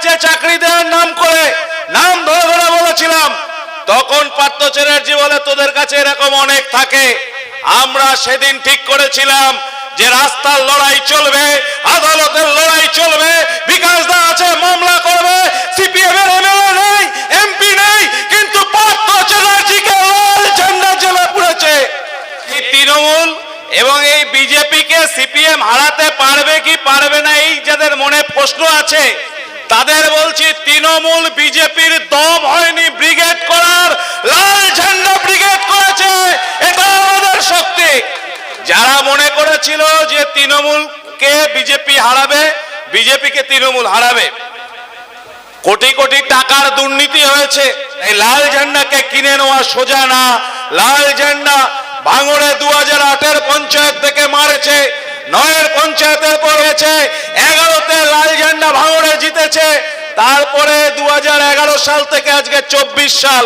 গেছে চাকরি দেওয়ার নাম করে, নাম ধরে ধরে বলেছিলাম, তখন পার্থ চ্যাটার্জি বলে, তোদের কাছে এরকম অনেক থাকে, আমরা সেদিন ঠিক করেছিলাম যে রাস্তার লড়াই চলবে, আদালতের লড়াই চলবে, বিকাশ দা আছে, মামলা করবে, সিপিএম এর এমএলএ নেই, এমপি নেই, কিন্তু পার্থ চ্যাটার্জিকে লাল ঝান্ডা জেলা পুড়েছে তৃণমূল এবং এই বিজেপিকে সিপিএম হারাতে পারবে কি পারবে না, এই যাদের মনে প্রশ্ন আছে তাদের বলছি, তৃণমূল বিজেপির দম হয়নি ব্রিগেড করার, লাল ঝান্ডা ব্রিগেড করেছে এটা আমাদের শক্তি। যারা মনে করেছিল যে তৃণমূলকে বিজেপি হারাবে, বিজেপিকে তৃণমূল হারাবে। কোটি কোটি টাকার দুর্নীতি হয়েছে, এই লাল ঝান্ডাকে কিনে নেওয়া সোজা না। লাল ঝান্ডা ভাঙড়ে দু হাজার আটের পঞ্চায়েত থেকে মারেছে, নয়ের পঞ্চায়েতের পর হয়েছে, এগারোতে লাল ঝান্ডা ভাঙড়ে তারপরে দু হাজার এগারো সাল থেকে আজকে চব্বিশ সাল,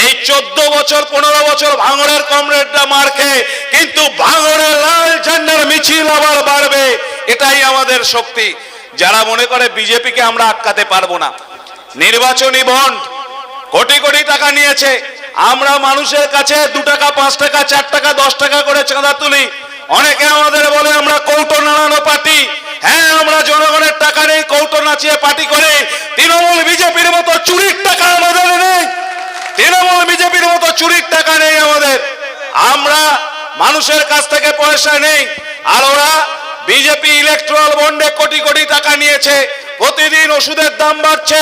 এই চোদ্দ বছর, পনেরো বছর ভাঙড়ের কমরেডরা মার খেয়ে, কিন্তু ভাঙড়ে লাল ঝান্ডার মিছিল আবার বাড়বে, এটাই আমাদের শক্তি। যারা মনে করে বিজেপিকে আমরা আটকাতে পারব না, নির্বাচনী বন্ড কোটি কোটি টাকা নিয়েছে, আমরা মানুষের কাছে দু টাকা, পাঁচ টাকা, চার টাকা, দশ টাকা করে চাঁদা তুলি, অনেকে আমাদের বলে আমরা কৌটো নাড়ানো পার্টি হ্যাঁ আমরা জনগণের টাকা নেই কৌটো নাচিয়ে পার্টি করে তৃণমূল বিজেপির মতো চুরির টাকা আমাদের নেই তৃণমূল বিজেপির মতো চুরির টাকা নেই আমাদের। আমরা মানুষের কাছ থেকে পয়সা নেই, আর ওরা বিজেপি ইলেকট্রাল বন্ডে কোটি কোটি টাকা নিয়েছে। প্রতিদিন ওষুধের দাম বাড়ছে,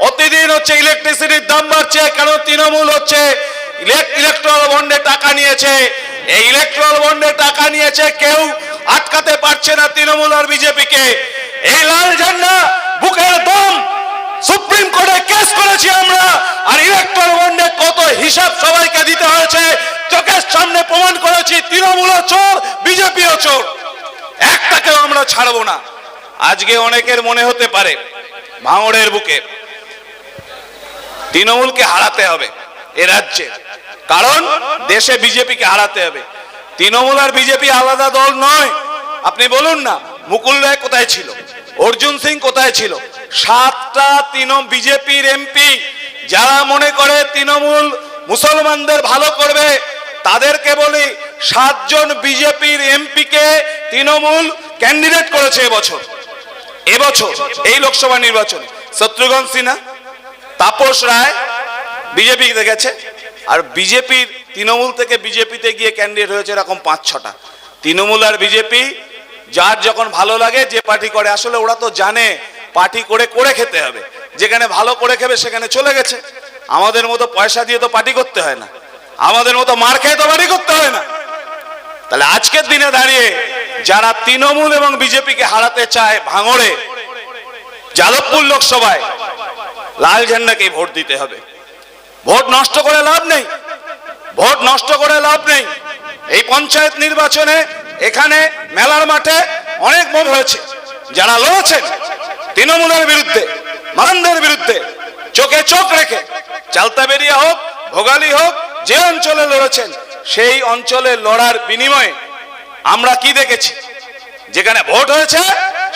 প্রতিদিন হচ্ছে ইলেকট্রিসিটির দাম বাড়ছে, কেন তৃণমূল হচ্ছে? ইলেকট্রাল বন্ডে টাকা নিয়েছে। এই ইলেকট্রাল বন্ডে টাকা নিয়েছে কেউ আটকাতে পারছে না তৃণমূল আর বিজেপিকে এই লাল ঝান্ডা বুকের দম সুপ্রিম কোর্টে কেস করেছি আমরা, আর ইলেকট্রাল হিসাব সবাইকে দিতে হয়েছে। চোখের সামনে প্রমাণ করেছি তৃণমূলও চোর বিজেপিও চোর। একটাকেও আমরা ছাড়বো না। আজকে অনেকের মনে হতে পারে, ভাঙড়ের বুকে তৃণমূলকে হারাতে হবে এ রাজ্যে। কারণ দেশে বিজেপিকে হারাতে হবে। তৃণমূল আর বিজেপি আলাদা দল নয়। আপনি বলুন না, মুকুল রায় কোথায় ছিল? অর্জুন সিং কোথায় ছিল? সাতটা তৃণমূল, বিজেপির এমপি, যারা মনে করে তৃণমূল মুসলমানদের ভালো করবে, তাদেরকে বলি সাতজন বিজেপির এমপিকে তৃণমূল ক্যান্ডিডেট করেছে এবছর। এবছর, এই লোকসভা নির্বাচনে। শত্রুঘ্ন সিনহা, তাপস রায় বিজেপিতে গেছে, আর বিজেপির তৃণমূল থেকে বিজেপিতে গিয়ে ক্যান্ডিডেট হয়েছে এরকম পাঁচ ছটা। তৃণমূল আর বিজেপি, যার যখন ভালো লাগে, যে পার্টি করে, আসলে ওরা তো জানে, পার্টি করে করে খেতে হবে। যেখানে ভালো করে খেবে, সেখানে চলে গেছে। আমাদের মতো পয়সা দিয়ে তো পার্টি করতে হয় না। আমাদের মতো মার খেয়ে তো পার্টি করতে হয় না। তাহলে আজকের দিনে দাঁড়িয়ে যারা তৃণমূল এবং বিজেপিকে হারাতে চায় ভাঙড়ে, যাদবপুর লোকসভায়, লাল ঝান্ডাকে ভোট দিতে হবে। ভোট নষ্ট করে লাভ নেই। ভোট নষ্ট করে লাভ নেই। এই পঞ্চায়েত নির্বাচনে এখানে মেলার মাঠে অনেক ভোট হয়েছে। যারা লড়েছেন, তৃণমূলের বিরুদ্ধে মানদের বিরুদ্ধে, চোখে চোখ রেখে চালতা বেরিয়া হোক, ভোগালী হোক, যে অঞ্চলে লড়েছেন, সেই অঞ্চলে লড়ার বিনিময়ে আমরা কি দেখেছি? যেখানে ভোট হয়েছে,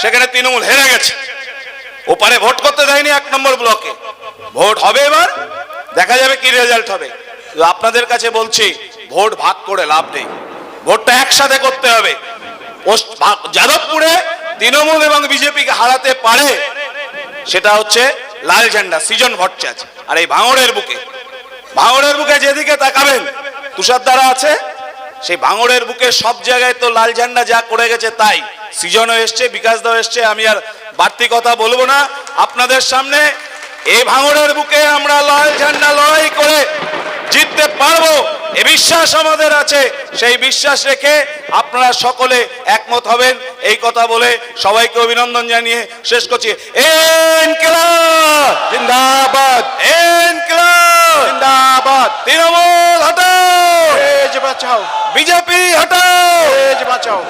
সেখানে তৃণমূল হেরে গেছে। ওপারে ভোট করতে দেয়নি এক নম্বর ব্লকে। ভোট হবে এবার, দেখা যাবে কি রেজাল্ট হবে। আপনাদের কাছে বলছি, ভোট ভাগ করে লাভ নেই। ভোটটা একসাথে করতে হবে। যাদবপুরে তৃণমূল এবং বিজেপিকে হারাতে পারে, সেটা হচ্ছে লাল ঝান্ডা, সৃজন ভট্টাচ আর এই ভাঙড়ের বুকে। ভাঙড়ের বুকে যেদিকে তাকাবেন তুষার দ্বারা আছে, সেই ভাঙড়ের বুকে সব জায়গায় তো লাল ঝান্ডা যা করে গেছে তাই। সৃজনও এসছে বিকাশ দাও এসছে, আমি আর বাড়তি কথা বলব না। আপনাদের সামনে এই ভাঙড়ের বুকে আমরা লাল ঝান্ডা লড়াই করে জিততে পারব। এ বিশ্বাস আমাদের আছে, সেই বিশ্বাস রেখে আপনারা সকলে একমত হবেন। এই কথা বলে সবাইকে অভিনন্দন জানিয়ে শেষ করছি। তৃণমূল হটাও! তেজ বাঁচাও। বিজেপি হটাও! তেজ বাঁচাও।